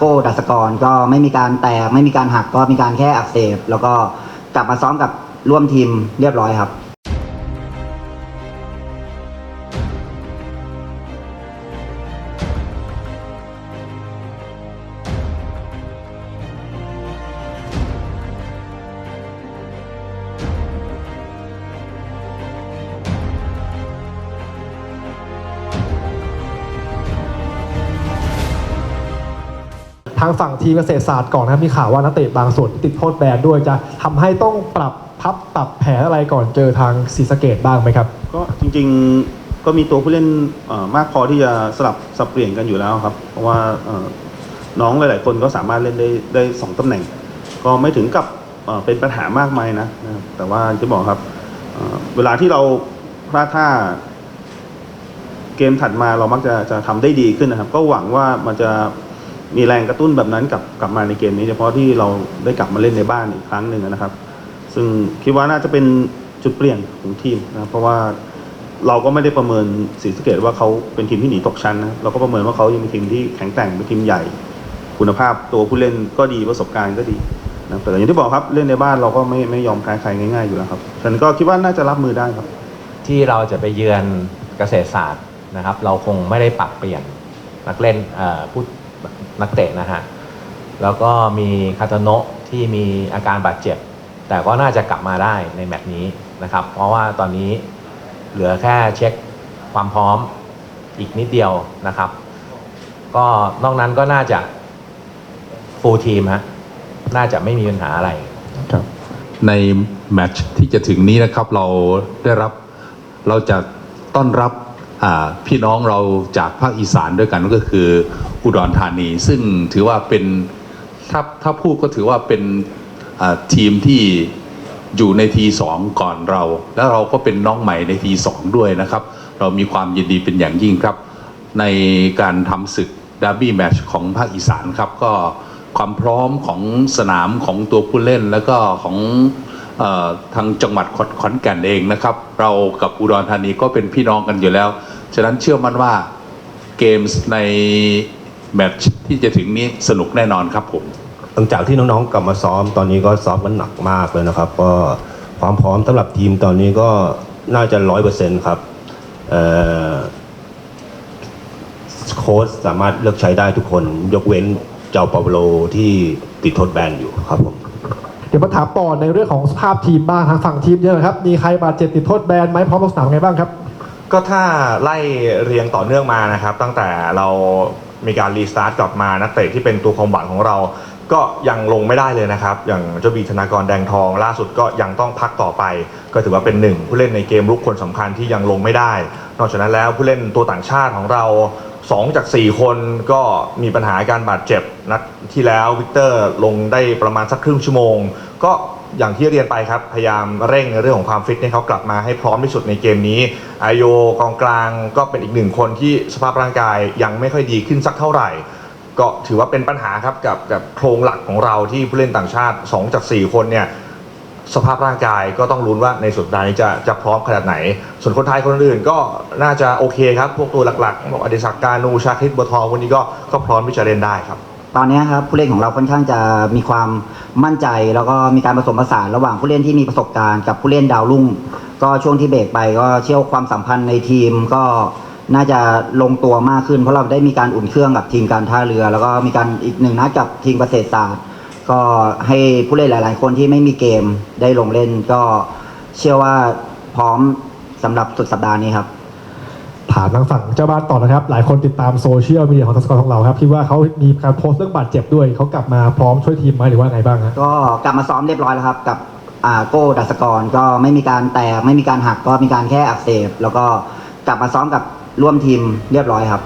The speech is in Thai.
โก้ดัสกรก็ไม่มีการแตกไม่มีการหักก็มีการแค่อักเสบแล้วก็กลับมาซ้อมกับร่วมทีมเรียบร้อยครับางฝั่งทีมเกษตรศาสตร์ก่อนนะครับมีข่าวว่านักเตะบางส่วนติดโทษแบนด้วยจะทำให้ต้องปรับพับปรับแผนอะไรก่อนเจอทางศรีสะเกดบ้างไหมครับ ก็จริงๆก็มีตัวผู้เล่นมากพอที่จะสลับสับเปลี่ยนกันอยู่แล้วครับ เพราะว่าน้องหลาย ๆ คนก็สามารถเล่นได้ได้สองตำแหน่ง ก็ไม่ถึงกับเป็นปัญหามากมายนะ แต่ว่าจะบอกครับเวลาที่เราพลาดท่าเกมถัดมาเรามักจะจะทำได้ดีขึ้นนะครับ ก็หวังว่ามันจะ มีแรงกระตุ้นแบบนั้นกลับกลับมาในเกมนี้ เฉพาะที่เราได้กลับมาเล่นในบ้านอีกครั้งหนึ่งนะครับ ซึ่งคิดว่าน่าจะเป็นจุดเปลี่ยนของทีมนะเพราะว่าเราก็ไม่ได้ประเมินศรีสะเกดว่าเขาเป็นทีมที่หนีตกชั้นนะเราก็ประเมินว่าเขายังเป็นทีมที่แข็งแกร่งเป็นทีมใหญ่ คุณภาพตัวผู้เล่นก็ดีประสบการณ์ก็ดีนะแต่อย่างที่บอกครับเล่นในบ้านเราก็ไม่ไม่ยอมแพ้ใครง่าย ๆอยู่แล้วครับฉันก็คิดว่าน่าจะรับมือได้ครับ ที่เราจะไปเยือนเกษตรศาสตร์นะครับ เราคงไม่ได้ปรับเปลี่ยนนักเล่นผู้ นักเตะนะฮะ แล้วก็มีคาตโนะที่มีอาการบาดเจ็บ แต่ก็น่าจะกลับมาได้ในแมตช์นี้นะครับ เพราะว่าตอนนี้เหลือแค่เช็คความพร้อมอีกนิดเดียวนะครับ ก็นอกนั้นก็น่าจะฟูลทีมฮะ น่าจะไม่มีปัญหาอะไรในแมตช์ที่จะถึงนี้นะครับเราได้รับเราจะต้อนรับ พี่น้องเราจากภาคอีสานด้วยกันก็คืออุดรธานี ซึ่งถือว่าเป็นถ้าถ้าพูดก็ถือว่าเป็นทีมที่อยู่ในทีสองก่อนเรา แล้วเราก็เป็นน้องใหม่ในทีสองด้วยนะครับ เรามีความยินดีเป็นอย่างยิ่งครับ ในการทำศึกดาร์บี้แมชของภาคอีสานครับก็ความพร้อมของสนามของตัวผู้เล่น แล้วก็ของ ทางจังหวัดขอนแก่นเองนะครับ เรากับอุดรธานีก็เป็นพี่น้องกันอยู่แล้ว ฉะนั้นเชื่อมั่นว่าเกมส์ในแมตช์ที่จะถึงนี้สนุกแน่นอนครับผมหลังจากที่น้องๆกลับมาซ้อมตอนนี้ก็ซ้อมกันหนักมากเลยนะครับ ก็ความพร้อมสำหรับทีมตอนนี้ก็น่าจะร้อยเปอร์เซ็นต์ครับโค้ชสามารถเลือกใช้ได้ทุกคน ยกเว้นเจ้าปาโลที่ติดโทษแบนอยู่ครับผม ดี๋ยวมาถามต่อในเรื่องของสภาพทีมบ้างทางฝั่งทีมเนี่ยนะครับ มีใครบาดเจ็บติดโทษแบนไหมพร้อมลงสนามไงบ้างครับ ก็ถ้าไล่เรียงต่อเนื่องมานะครับ ตั้งแต่เรามีการรีสตาร์ทกลับมานักเตะที่เป็นตัวความหวังของเรา ก็ยังลงไม่ได้เลยนะครับ อย่างเจ้าบีธนากรแดงทอง ล่าสุดก็ยังต้องพักต่อไป ก็ถือว่าเป็นหนึ่งผู้เล่นในเกมลุกคนสำคัญที่ยังลงไม่ได้ นอกจากนั้นแล้วผู้เล่นตัวต่างชาติของเรา 2 จาก 4 คนก็มีปัญหาการบาดเจ็บนัด ที่แล้ววิกเตอร์ลงได้ประมาณสักครึ่งชั่วโมง ก็อย่างที่เรียนไปครับ พยายามเร่งในเรื่องของความฟิตให้เขากลับมาให้พร้อมที่สุดในเกมนี้ไอโยกองกลางก็เป็นอีกหนึ่งคนที่สภาพร่างกายยังไม่ค่อยดีขึ้นสักเท่าไหร่ ก็ถือว่าเป็นปัญหาครับกับกับโครงหลักของเราที่ผู้เล่นต่างชาติ 2 จาก 4 คนเนี่ยสภาพร่างกายก็ต้องลุ้นว่าในสุดท้ายจะจะพร้อมขนาดไหน ส่วนคนไทยคนอื่นก็น่าจะโอเคครับ พวกตัวหลักๆบอกอดิศักการูชาคริตบัวทองวันนี้ก็ก็พร้อมที่จะเล่นได้ครับ ตอนนี้ครับผู้เล่นของเราค่อนข้างจะมีความมั่นใจ แล้วก็มีการผสมผสานระหว่างผู้เล่นที่มีประสบการณ์กับผู้เล่นดาวรุ่ง ก็ช่วงที่เบรกไปก็เชื่อว่าความสัมพันธ์ในทีมก็น่าจะลงตัวมากขึ้น เพราะเราได้มีการอุ่นเครื่องกับทีมการท่าเรือ แล้วก็มีการอีกหนึ่งนัดกับทีมเกษตรศาสตร์ ก็ให้ผู้เล่นหลาย ๆ คนที่ไม่มีเกมได้ลงเล่น ก็เชื่อว่าพร้อมสำหรับสุดสัปดาห์นี้ครับ ถามทางฝั่งเจ้าบ้านต่อนะครับ หลายคนติดตามโซเชียลมีเดียของทัสกอร์ของเราครับคิดว่าเขามีการโพสต์เรื่องบาดเจ็บด้วย เขากลับมาพร้อมช่วยทีมไหมหรือว่าไงบ้างฮะก็กลับมาซ้อมเรียบร้อยแล้วครับ กับอ่าโก้ดัสกรก็ไม่มีการแตก ไม่มีการหักก็มีการแค่อักเสบ แล้วก็กลับมาซ้อมกับร่วมทีมเรียบร้อยครับ